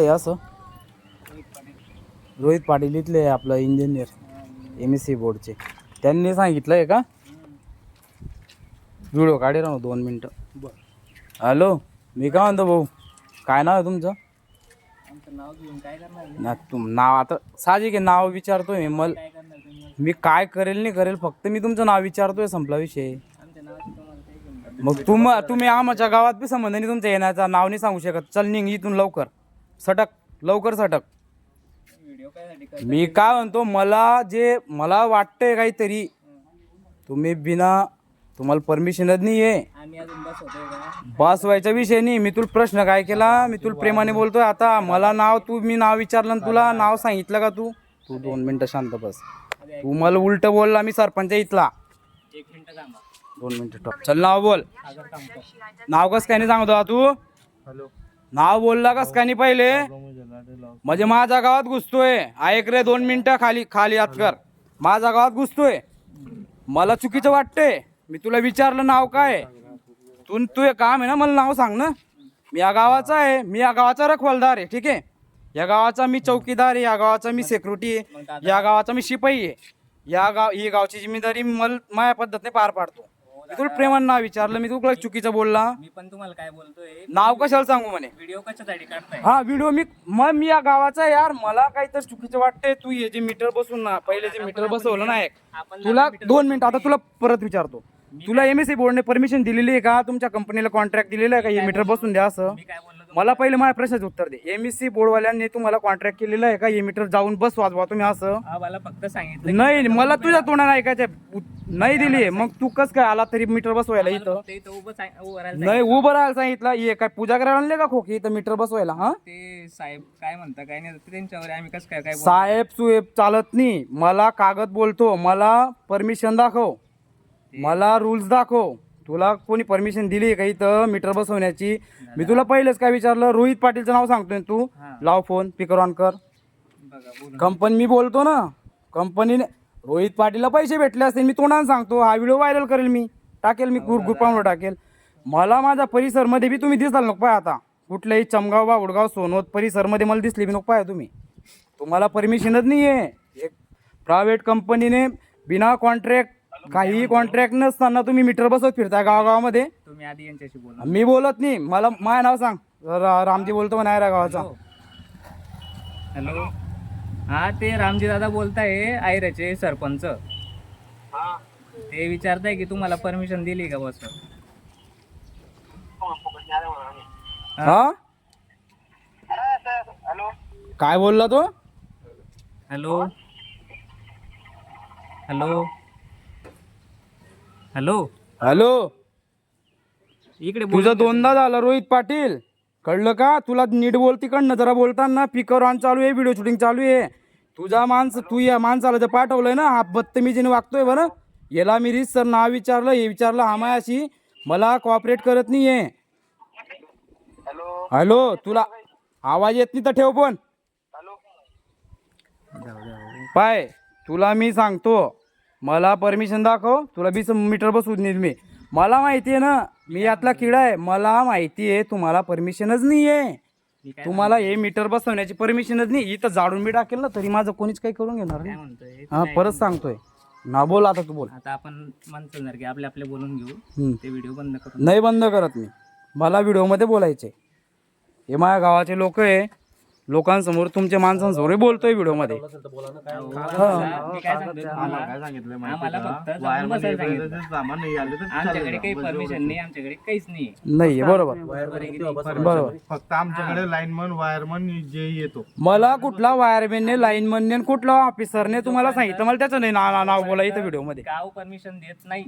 हे असं. रोहित पाटील इथले आपलं इंजिनियर एम एस सी बोर्डचे त्यांनी सांगितलं आहे का? व्हिडिओ काढे राहू दोन मिनटं. हॅलो मी काय म्हणतो भाऊ? काय नाव आहे तुमचं? ना तुम नाव आता साहजिक आहे नाव विचारतोय मी. मी काय करेल नाही करेल फक्त मी तुमचं नाव विचारतोय संपला विषय. मग तुम तुम्ही आमच्या गावात बी संबंध नाही तुमचं येण्याचा नाव नाही सांगू शकत. चल निघ इथून लवकर. सटक लवकर सटक. मी काय म्हणतो मला जे मला वाटतंय काहीतरी तुम्ही बिना तुम्हाला परमिशनच नाही आहे बस व्हायच्या का व्हायचा विषय नाही. मी तुला प्रश्न काय केला? मी तुला प्रेमाने बोलतोय आता. मला नाव तू मी नाव विचारलं आणि तुला नाव सांगितलं का तू? तू दोन मिनिटं शांत बस. तू मला उलट बोलला मी सरपंच इथला. दोन मिनिटं टॉप. चल नाव बोल. नाव कस काय नाही सांगतो तू? तू नाव बोलला कस काय नाही पहिले? म्हणजे माझ्या गावात घुसतोय. ऐक रे दोन मिनिटं खाली खाली हात कर. माझ्या गावात घुसतोय. मला चुकीचं वाटतंय. मी तुला विचारलं नाव काय? तू तू हे काम आहे ना मला नाव सांग ना. मी या गावाचा आहे. मी या गावाचा रखवालदार आहे ठीक आहे? या गावाचा मी चौकीदार आहे या गावाचा मी सेक्युरिटी आहे या गावाचा मी शिपाई आहे. या गाव ही गावची जिम्मेदारी मल माझ्या पद्धतीने पार पाडतो. मी तुला प्रेमानं नाव विचारलं मी तुला चुकीचं बोलला? मी पण तुम्हाला काय बोलतोय? नाव कशाला सांगू म्हणे? व्हिडिओ कशासाठी काढताय? हा व्हिडिओ मी मग मी या गावाचा यार. मला काही तर चुकीचं वाटतंय. तू हे जे मीटर बसून ना पहिले जे मीटर बसवलं ना एक आपण तुला दोन मिनिट आता तुला परत विचारतो. तुला एम एस सी बोर्डने परमिशन दिलेली आहे का? तुमच्या कंपनीला कॉन्ट्रॅक्ट दिलेलं आहे का? हे मीटर बसून द्या असं. मी काय बोललो? मला पहिले माझ्या प्रश्नाचं उत्तर दे. एम एस सी बोर्डवाल्यांनी तुम्हाला कॉन्ट्रॅक्ट केलेलं आहे का? हे मीटर जाऊन बस वाजवा तुम्ही असं. हा मला फक्त सांगितलं नाही मला तुझ्या तोंडाने ऐकायचं आहे. नाही दिली मग तू कस काय आला तरी मीटर बसवायला इथं? ते इथं उभं सांग- उभं राहायला नाही उभं राहायला सांगितलं. हे काय पूजा करायला आणले का खोकी? इथं मीटर बसवायला हा? ते साहेब काय म्हणता काय नाही ते त्यांच्यावर आम्ही कसं काय काय बोलू? साहेब सुहेब चालत नाही. मला कागद बोलतो. मला परमिशन दाखव. मला रुल्स दाखव. तुला कोणी परमिशन दिली का इथं? मीटर बसवण्याची? मी तुला पहिलेच काय विचारलं रोहित पाटीलचं नाव सांगतोय तू. हा. लाव फोन स्पीकर ऑन कर. कंपनी मी बोलतो ना. कंपनीने रोहित पाटीलला पैसे भेटले असतील मी तोंडाने सांगतो. हा व्हिडिओ व्हायरल करेल मी. टाकेल मी ग्रुप ग्रुपावर टाकेल. मला माझ्या परिसरमध्ये बी तुम्ही दिसाल नको पाय आता. कुठल्याही चमगाव बाबुडगाव सोनोत परिसरमध्ये मला दिसली बी नको पाय तुम्ही. तुम्हाला परमिशनच नाही आहे एक प्रायव्हेट कंपनीने बिना कॉन्ट्रॅक्ट काहीही कॉन्ट्रॅक्ट नसताना तुम्ही मीटर बसवत फिरता गावागावामध्ये. तुम्ही आधी यांच्याशी बोला. मी बोलत नाही. मला माझं नाव सांग. रा- रामजी बोलतो म्हणा या गावाचा. हॅलो. हा ते रामजी दादा बोलताय आयऱ्याचे सरपंच. ते विचारताय की तुम्हाला परमिशन दिली का बस? हा? काय बोलला तो? हॅलो. हॅलो. हॅलो. हॅलो. इकडे बोल तुझं दोनदा झालं रोहित पाटील. कळलं का? तुला नीट बोल तिकडनं जरा बोलताना पिकर ऑन चालू आहे व्हिडिओ शूटिंग चालू आहे. तुझा माणसं तू या माणसाला जर पाठवलंय ना हा बदतमीजीने वागतोय बरं. याला मी रिस सर नाव विचारलं हे विचारलं हा मायाशी मला कॉपरेट करत नाहीये. हॅलो. तुला आवाज येत नाही तर ठेव पण. पाय तुला मी सांगतो. मला परमिशन दाखव. तुला बी मीटर बसवून देईल मी. मला माहिती आहे ना मी यातला किडा आहे. मला माहिती आहे तुम्हाला परमिशनच नाही आहे तुम्हाला हे मीटर बसवण्याची परमिशनच नाही. इथं जाडून मी टाकेल ना तरी माझं कोणीच काही करून घेणार नाही. म्हणतोय? हा परत सांगतोय. ना बोल आता तू बोल. आता आपण म्हणतो की आपले आपले बोलून घेऊ. ते व्हिडिओ बंद करून नाही बंद करत मी. मला व्हिडिओमध्ये बोलायचे हे माझ्या गावाचे लोक आहे. लोकांसमोर तुमच्या माणसांसमोर बोलतोय व्हिडिओमध्ये. मी काय सांगतोय तुम्हाला? आम्हाला फक्त जाऊन बसायला सांगितलं. आमच्याकडे काही परमिशन नाही आमच्याकडे काहीच नाही. नाही बरोबर. बरोबर. फक्त आमच्याकडे लाईनमन वायरमन जे येतो. मला कुठला वायरमॅनने लाईनमनने कुठला ऑफिसरने तुम्हाला सांगितलं. मला त्याचं नाही ना- नाव बोला इथं व्हिडिओमध्ये. गाव परमिशन देत नाही.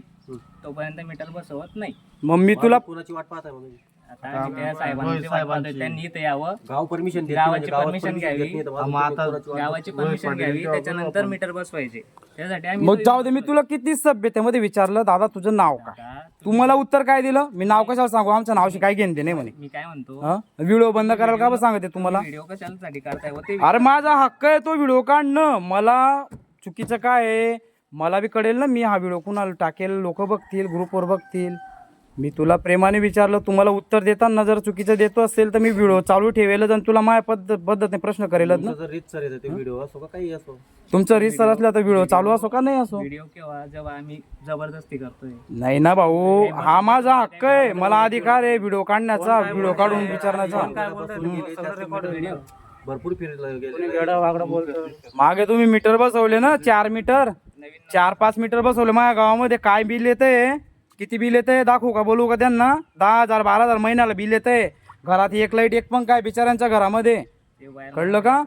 तोपर्यंत मीटर बसवत नाही. मग मी तुला कोणाची वाट पाहताय मग आता आम्ही त्या साहेबांची वाट पाहतोय. त्यांनी इथं यावं. गाव परमिशन गावाची permission घ्यावी. गावाची परमिशन घ्यावी त्याच्यानंतर मीटर बसवायचे त्यासाठी आम्ही मग जाऊ दे मी तुला किती सभ्यतेमध्ये विचारलं दादा तुझं नाव काय? आता तू मला उत्तर काय दिलं? मी नाव कशाला सांगू? आमच्या नावाशी काय घेणते नाही म्हणे? मी काय म्हणतो? व्हिडिओ बंद करायला का बरं सांगते तुम्हाला? व्हिडिओ कशासाठी व ते अरे माझा हक्क आहे तो व्हिडिओ काढणं. मला चुकीचं काय आहे? मला बी कळेल ना मी हा व्हिडिओ कुणाला टाकेल? लोक बघतील ग्रुपवर बघतील. मी तुला प्रेमाने विचारलं तुम्हाला उत्तर देताना जर चुकीचं देतो असेल तर मी व्हिडिओ चालू ठेवेलच आणि तुला माझ्या पद्धत पद्धतीने प्रश्न करेलच ना? जर रीत सर येतं ते व्हिडिओ असो का काही असो? तुमचं रिसर असलं तर व्हिडिओ चालू असो का नाही असो? व्हिडिओ केव्हा? जेव्हा आम्ही जबरदस्ती करतोय. नाही ना भाऊ हा माझा हक्क आहे. मला अधिकार आहे व्हिडिओ काढण्याचा व्हिडिओ काढून विचारण्याचा. भरपूर फिरलं गेले. मागे तुम्ही मीटर बसवले ना चार मीटर? चार पाच मीटर बसवले. माझ्या गावामध्ये काय बिल येतंय? किती बिल येतंय दाखवू का? बोलू का त्यांना? दहा हजार बारा हजार महिन्याला बिल येतंय. घरात एक लाइट एक पंखा आहे बिचाऱ्यांच्या घरामध्ये. कळलं का?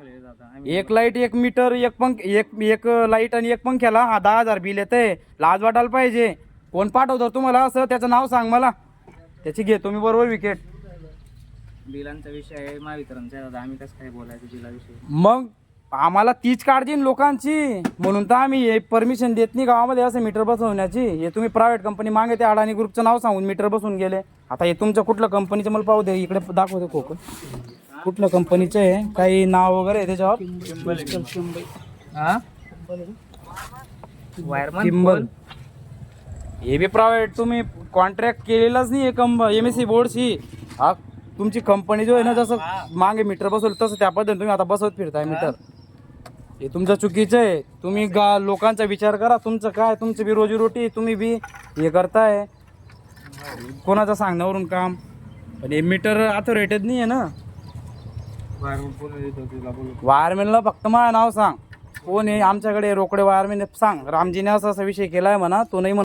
एक लाइट एक मीटर एक पंख एक एक लाइट आणि एक पंख्याला हा दहा हजार बिल येतंय. लाज वाटायला पाहिजे. कोण पाठवतो तुम्हाला असं? त्याचं नाव सांग मला. त्याची घेतो मी बरोबर विकेट. बिलांचा विषय आहे महावितरणचा आम्ही कसं काय बोलायचं बिलाविषयी? मग आम्हाला तीच काळजी आहे लोकांची. म्हणून तर आम्ही परमिशन देत नाही गावामध्ये असं मीटर बसवण्याची हे तुम्ही प्रायव्हेट कंपनी मागे ते अडाणी ग्रुपचं नाव सांगून मीटर बसवून गेले. आता हे तुमच्या कुठलं कंपनीचं मला पाहू दे. इकडे दाखवते कोकण. कुठलं कंपनीचं आहे? काही नाव वगैरे आहे त्याच्यावर? हा? किंबल हे बी प्रायव्हेट तुम्ही कॉन्ट्रॅक्ट केलेलाच नाही कंप एम एस सी बोर्डशी हा तुमची कंपनी जो आहे ना जसं मागे मीटर बसवलं तसं त्या पद्धतीने तुम्ही आता बसवत फिरताय मीटर हे तुमचं चुकीचं आहे. तुम्ही गा लोकांचा विचार करा. तुमचं काय? तुमचं बी रोजीरोटी तुम्ही बी हे करताय. कोणाचं सांगण्यावरून काम? पण हे मीटर अथॉरिटेड नाही आहे ना? वायरमॅनला फक्त माझं नाव सांग. कोण आहे? आमच्याकडे रोकडे वायरमॅन सांग. रामजीने असा असा विषय केलाय म्हणा तो नाही म्हण